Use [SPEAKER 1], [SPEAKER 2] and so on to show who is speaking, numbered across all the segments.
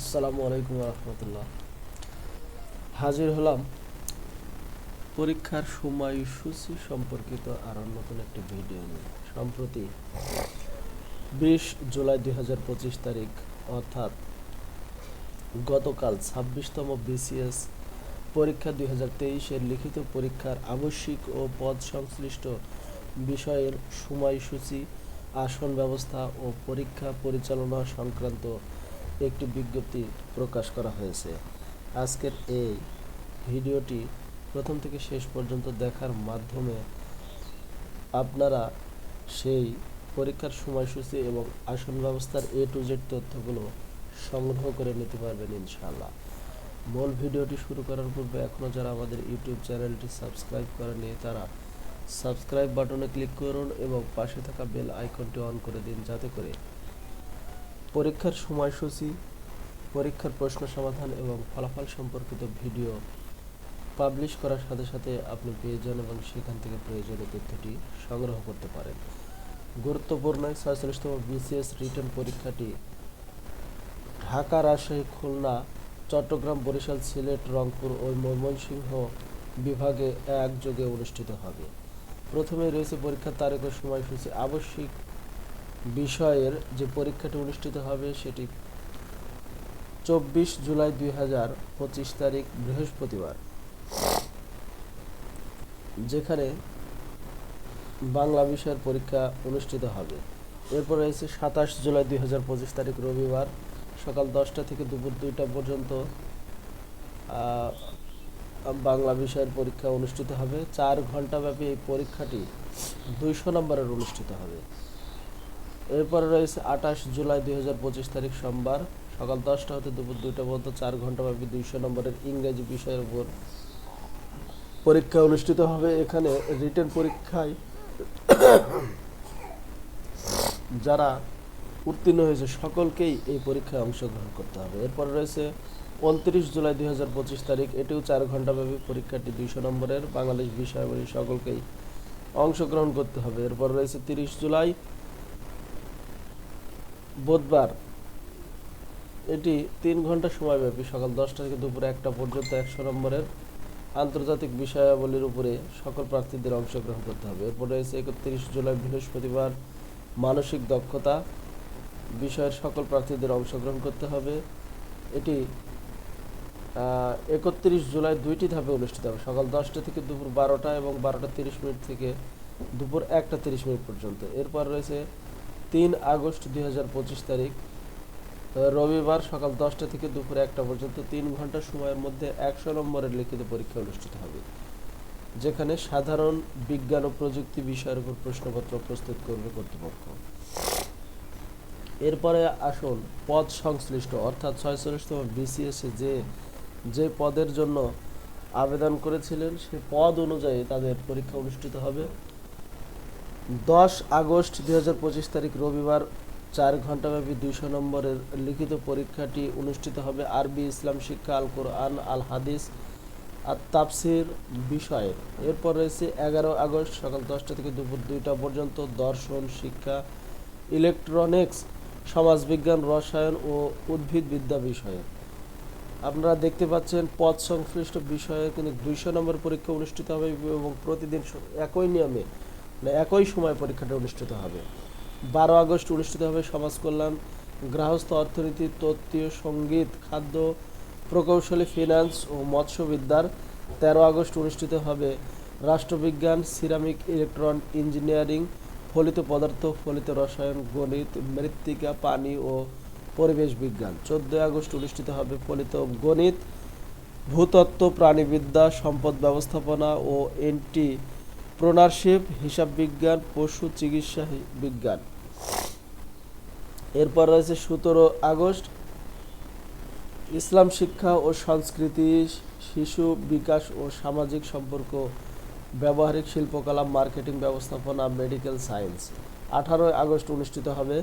[SPEAKER 1] আসসালামু আলাইকুম রহমতুল্লাহ। হাজির হলাম পরীক্ষার সময়সূচি সম্পর্কিত আরও নতুন একটি ভিডিও নিয়ে। সম্প্রতি বিশ জুলাই দুই হাজার পঁচিশ তারিখ, অর্থাৎ গতকাল ছাব্বিশতম বিসিএস পরীক্ষা দুই হাজার লিখিত পরীক্ষার আবশ্যিক ও পদ সংশ্লিষ্ট বিষয়ের সময়সূচি, আসন ব্যবস্থা ও পরীক্ষা পরিচালনা সংক্রান্ত একটি বিজ্ঞপ্তি প্রকাশ করা হয়েছে। আজকের এই ভিডিওটি প্রথম থেকে শেষ পর্যন্ত দেখার মাধ্যমে আপনারা সেই পরীক্ষার সময়সূচি এবং আসন ব্যবস্থার এ টু জেড তথ্যগুলো সংগ্রহ করে নিতে পারবেন ইনশাআল্লাহ। মূল ভিডিওটি শুরু করার পূর্বে এখনও যারা আমাদের ইউটিউব চ্যানেলটি সাবস্ক্রাইব করেনি তারা সাবস্ক্রাইব বাটনে ক্লিক করুন এবং পাশে থাকা বেল আইকনটি অন করে দিন যাতে করে পরীক্ষার সময়সূচি, পরীক্ষার প্রশ্ন সমাধান এবং ফলাফল সম্পর্কিত ভিডিও পাবলিশ করার সাথে সাথে আপনি পেয়ে যান এবং সেখান থেকে প্রয়োজনীয় তথ্যটি সংগ্রহ করতে পারেন। গুরুত্বপূর্ণ ছয়চল্লিশতম বিসিএস রিটার্ন পরীক্ষাটি ঢাকা, রাজশাহী, খুলনা, চট্টগ্রাম, বরিশাল, সিলেট, রংপুর ও ময়মনসিংহ বিভাগে একযোগে অনুষ্ঠিত হবে। প্রথমে রয়েছে পরীক্ষার তারিখ ও সময়সূচি। আবশ্যিক বিষয়ের যে পরীক্ষাটি অনুষ্ঠিত হবে সেটি চব্বিশ জুলাই দুই হাজার পঁচিশ তারিখ বৃহস্পতিবার, যেখানে বাংলা বিষয়ের পরীক্ষা অনুষ্ঠিত হবে। এরপর রয়েছে সাতাশ জুলাই দুই হাজার পঁচিশ তারিখ রবিবার, সকাল দশটা থেকে দুপুর দুইটা পর্যন্ত বাংলা বিষয়ের পরীক্ষা অনুষ্ঠিত হবে। চার ঘন্টাব্যাপী এই পরীক্ষাটি দুইশো নম্বরের অনুষ্ঠিত হবে। এরপরে রয়েছে আঠাশ জুলাই দুই হাজার পঁচিশ তারিখ সোমবার, সকাল দশটা হতে দুপুর দুইটা পর্যন্ত চার ঘন্টাব্যাপী দুইশো নম্বরের ইংরেজি বিষয়ের উপর পরীক্ষা অনুষ্ঠিত হবে। এখানে রিটেন পরীক্ষায় যারা উত্তীর্ণ হয়েছে সকলকেই এই পরীক্ষায় অংশগ্রহণ করতে হবে। এরপর রয়েছে উনত্রিশ জুলাই দুই হাজার পঁচিশ তারিখ, এটিও চার ঘন্টাব্যাপী পরীক্ষাটি দুইশো নম্বরের বাংলাদেশ বিষয়াবলী সকলকেই অংশগ্রহণ করতে হবে। এরপর রয়েছে তিরিশ জুলাই বুধবার। এটি তিন ঘণ্টা সময়ব্যাপী, সকাল দশটা থেকে দুপুর একটা পর্যন্ত একশো নম্বরের আন্তর্জাতিক বিষয়াবলীর উপরে সকল প্রার্থীদের অংশগ্রহণ করতে হবে। এরপর রয়েছে একত্রিশ জুলাই, বৃহস্পতিবার, মানসিক দক্ষতা বিষয়ের সকল প্রার্থীদের অংশগ্রহণ করতে হবে। এটি একত্রিশ জুলাই দুইটি ধাপে অনুষ্ঠিত হবে, সকাল দশটা থেকে দুপুর বারোটা এবং বারোটা তিরিশ মিনিট থেকে দুপুর একটা তিরিশ মিনিট পর্যন্ত। এরপর রয়েছে তিন আগস্ট দুই হাজার পঁচিশ তারিখ রবিবার সকাল দশটা থেকে দুপুর একটা পর্যন্ত তিন ঘণ্টা সময়ের মধ্যে একশো নম্বরের লিখিত পরীক্ষা অনুষ্ঠিত হবে, যেখানে সাধারণ বিজ্ঞান ও প্রযুক্তি বিষয়ের উপর প্রশ্নপত্র প্রস্তুত করবে কর্তৃপক্ষ। এরপরে আসুন পদ সংশ্লিষ্ট, অর্থাৎ ছয়চল্লিশতম বিসিএসে যে যে পদের জন্য আবেদন করেছিলেন, সে পদ অনুযায়ী তাদের পরীক্ষা অনুষ্ঠিত হবে। দশ আগস্ট দুই হাজার পঁচিশ তারিখ রবিবার চার ঘন্টাব্যাপী দুইশো নম্বরের লিখিত পরীক্ষাটি অনুষ্ঠিত হবে আরবি ইসলাম শিক্ষা আল কোরআন আল হাদিস আর তাফসির বিষয়ে। এরপর রয়েছে এগারো আগস্ট সকাল দশটা থেকে দুপুর দুইটা পর্যন্ত দর্শন, শিক্ষা, ইলেকট্রনিক্স, সমাজবিজ্ঞান, রসায়ন ও উদ্ভিদবিদ্যা বিষয়ে। আপনারা দেখতে পাচ্ছেন পদ সংশ্লিষ্ট বিষয়ে কিন্তু দুইশো নম্বর পরীক্ষা অনুষ্ঠিত হবে এবং প্রতিদিন একই নিয়মে একই সময় পরীক্ষাটা অনুষ্ঠিত হবে। বারো আগস্ট অনুষ্ঠিত হবে সমাজ কল্যাণ, গৃহস্থ অর্থনীতি, তত্ত্বীয় সংগীত, খাদ্য প্রকৌশলী ফিনান্স ও মৎস্যবিদ্যার তেরো আগস্ট অনুষ্ঠিত হবে। রাষ্ট্রবিজ্ঞান, সিরামিক ইলেকট্রন ইঞ্জিনিয়ারিং ফলিত পদার্থ, ফলিত রসায়ন, গণিত, মৃত্তিকা, পানি ও পরিবেশ বিজ্ঞান। চোদ্দোই আগস্ট অনুষ্ঠিত হবে ফলিত গণিত, ভূতত্ত্ব, প্রাণীবিদ্যা, সম্পদ ব্যবস্থাপনা ও এন্টি প্রনারশিপ হিসাব বিজ্ঞান, পশু চিকিৎসা বিজ্ঞান। এরপর রয়েছে সতেরো আগস্ট, ইসলাম শিক্ষা ও সংস্কৃতি, শিশু বিকাশ ও সামাজিক সম্পর্ক, ব্যবহারিক শিল্পকলা, মার্কেটিং ব্যবস্থাপনা, মেডিকেল সায়েন্স। আঠারোই আগস্ট অনুষ্ঠিত হবে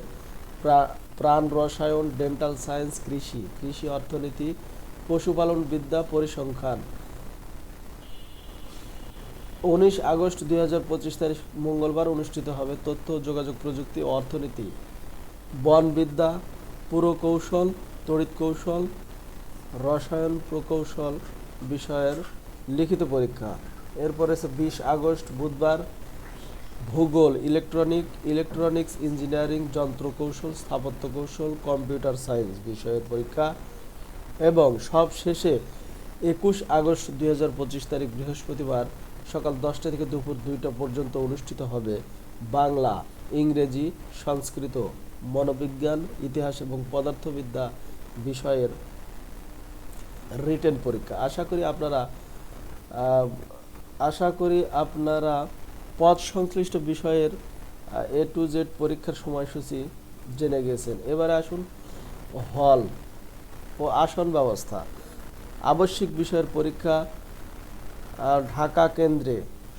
[SPEAKER 1] প্রা- প্রাণ রসায়ন, ডেন্টাল সায়েন্স, কৃষি। কৃষি অর্থনীতি, পশুপালন বিদ্যা, পরিসংখ্যান। উনিশ আগস্ট দুই হাজার পঁচিশ তারিখ মঙ্গলবার অনুষ্ঠিত হবে তথ্য, যোগাযোগ প্রযুক্তি অর্থনীতি। বনবিদ্যা, পুরকৌশল তড়িৎ কৌশল রসায়ন প্রকৌশল বিষয়ের লিখিত পরীক্ষা। এরপরে বিশ আগস্ট, বুধবার, ভূগোল, ইলেকট্রনিক, ইলেকট্রনিক্স ইঞ্জিনিয়ারিং যন্ত্র কৌশল স্থাপত্য কৌশল কম্পিউটার সায়েন্স বিষয়ের পরীক্ষা এবং সব শেষে একুশ আগস্ট দুই হাজার পঁচিশ তারিখ বৃহস্পতিবার সকাল দশটা থেকে দুপুর দুইটা পর্যন্ত অনুষ্ঠিত হবে বাংলা, ইংরেজি, সংস্কৃত, মনোবিজ্ঞান, ইতিহাস এবং পদার্থবিদ্যা বিষয়ের রিটেন পরীক্ষা। আশা করি আপনারা আশা করি আপনারা পদ সংশ্লিষ্ট বিষয়ের এ টু জেড পরীক্ষার সময়সূচি জেনে গেছেন। এবারে আসুন, হল ও আসন ব্যবস্থা। আবশ্যিক বিষয়ের পরীক্ষা ঢাকা কেন্দ্রে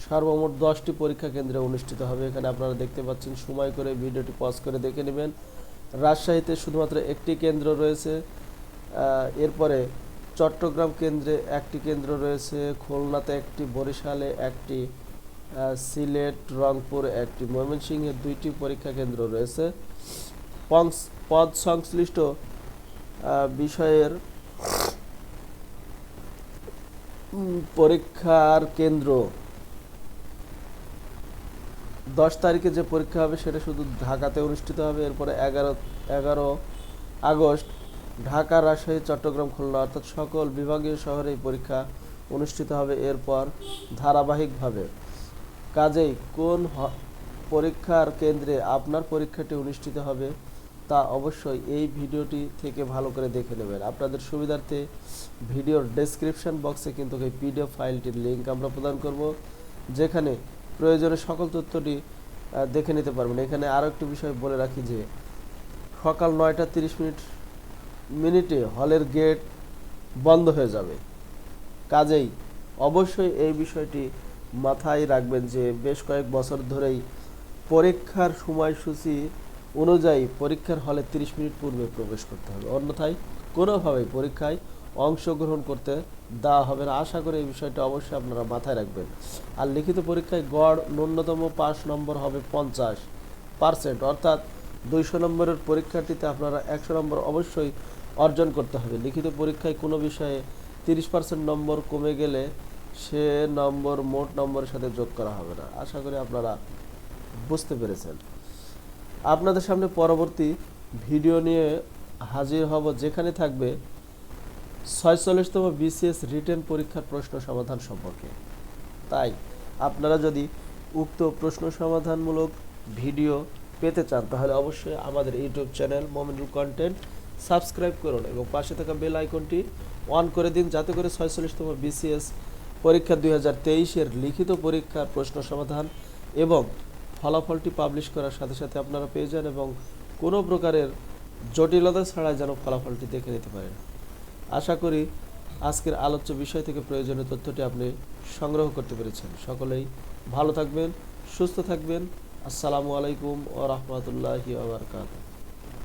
[SPEAKER 1] সর্বমোট দশটি পরীক্ষা কেন্দ্রে অনুষ্ঠিত হবে। এখানে আপনারা দেখতে পাচ্ছেন, সময় করে ভিডিওটি পজ করে দেখে নেবেন। রাজশাহীতে শুধুমাত্র একটি কেন্দ্র রয়েছে। এরপরে চট্টগ্রাম কেন্দ্রে একটি কেন্দ্র রয়েছে, খুলনাতে একটি, বরিশালে একটি সিলেট, রংপুর একটি, ময়মনসিংহে দুইটি পরীক্ষা কেন্দ্র রয়েছে। পদ সংশ্লিষ্ট বিষয়ের পরীক্ষার কেন্দ্র। দশ তারিখে যে পরীক্ষা হবে সেটা শুধু ঢাকাতে অনুষ্ঠিত হবে। এরপরে এগারো এগারো আগস্ট ঢাকা, রাজশাহী, চট্টগ্রাম, খুলনা অর্থাৎ সকল বিভাগীয় শহরে পরীক্ষা অনুষ্ঠিত হবে এরপর ধারাবাহিকভাবে। কাজেই কোন পরীক্ষার কেন্দ্রে আপনার পরীক্ষাটি অনুষ্ঠিত হবে তা অবশ্যই এই ভিডিওটি থেকে ভালো করে দেখে নেবেন। আপনাদের সুবিধার্থে ভিডিওর ডেসক্রিপশন বক্সে কিন্তু এই পিডিএফ ফাইলটির লিঙ্ক আমরা প্রদান করব, যেখানে প্রয়োজনে সকল তথ্যটি দেখে নিতে পারবেন। এখানে আরও একটি বিষয় বলে রাখি যে, সকাল নয়টা তিরিশ মিনিট, মিনিটে হলের গেট বন্ধ হয়ে যাবে। কাজেই অবশ্যই এই বিষয়টি মাথায় রাখবেন যে, বেশ কয়েক বছর ধরেই পরীক্ষার সময়সূচি অনুযায়ী পরীক্ষার হলে 30 মিনিট পূর্বে প্রবেশ করতে হবে। অন্যথায় কোনোভাবেই পরীক্ষায় অংশগ্রহণ করতে দেওয়া হবে না। আশা করি এই বিষয়টা অবশ্যই আপনারা মাথায় রাখবেন। আর লিখিত পরীক্ষায় গড় ন্যূনতম পাস নম্বর হবে পঞ্চাশ পার্সেন্ট। অর্থাৎ দুইশো নম্বরের পরীক্ষার্থীতে আপনারা একশো নম্বর অবশ্যই অর্জন করতে হবে। লিখিত পরীক্ষায় কোনো বিষয়ে তিরিশ পার্সেন্ট নম্বর কমে গেলে সে নম্বর মোট নম্বরের সাথে যোগ করা হবে না। আশা করি আপনারা বুঝতে পেরেছেন। আপনাদের সামনে পরবর্তী ভিডিও নিয়ে হাজির হব যেখানে থাকবে ছয়চল্লিশতম বিসিএস রিটেন পরীক্ষার প্রশ্ন সমাধান সম্পর্কে। তাই আপনারা যদি উক্ত প্রশ্ন সমাধানমূলক ভিডিও পেতে চান, তাহলে অবশ্যই আমাদের YouTube channel Mominul content subscribe করুন এবং পাশে থাকা বেল আইকনটি অন করে দিন, যাতে করে ছয়চল্লিশতম বিসিএস পরীক্ষা দুই হাজার তেইশের লিখিত পরীক্ষার প্রশ্ন সমাধান এবং ফলাফলটি পাবলিশ করার সাথে সাথে আপনারা পেয়ে যান এবং কোনো প্রকারের জটিলতা ছাড়া যেন ফলাফলটি দেখে নিতে পারেন। আশা করি আজকের আলোচ্য বিষয় থেকে প্রয়োজনীয় তথ্যটি আপনি সংগ্রহ করতে পেরেছেন। সকলেই ভালো থাকবেন, সুস্থ থাকবেন। আসসালামু আলাইকুম ও রহমতুল্লাহি আবরকাত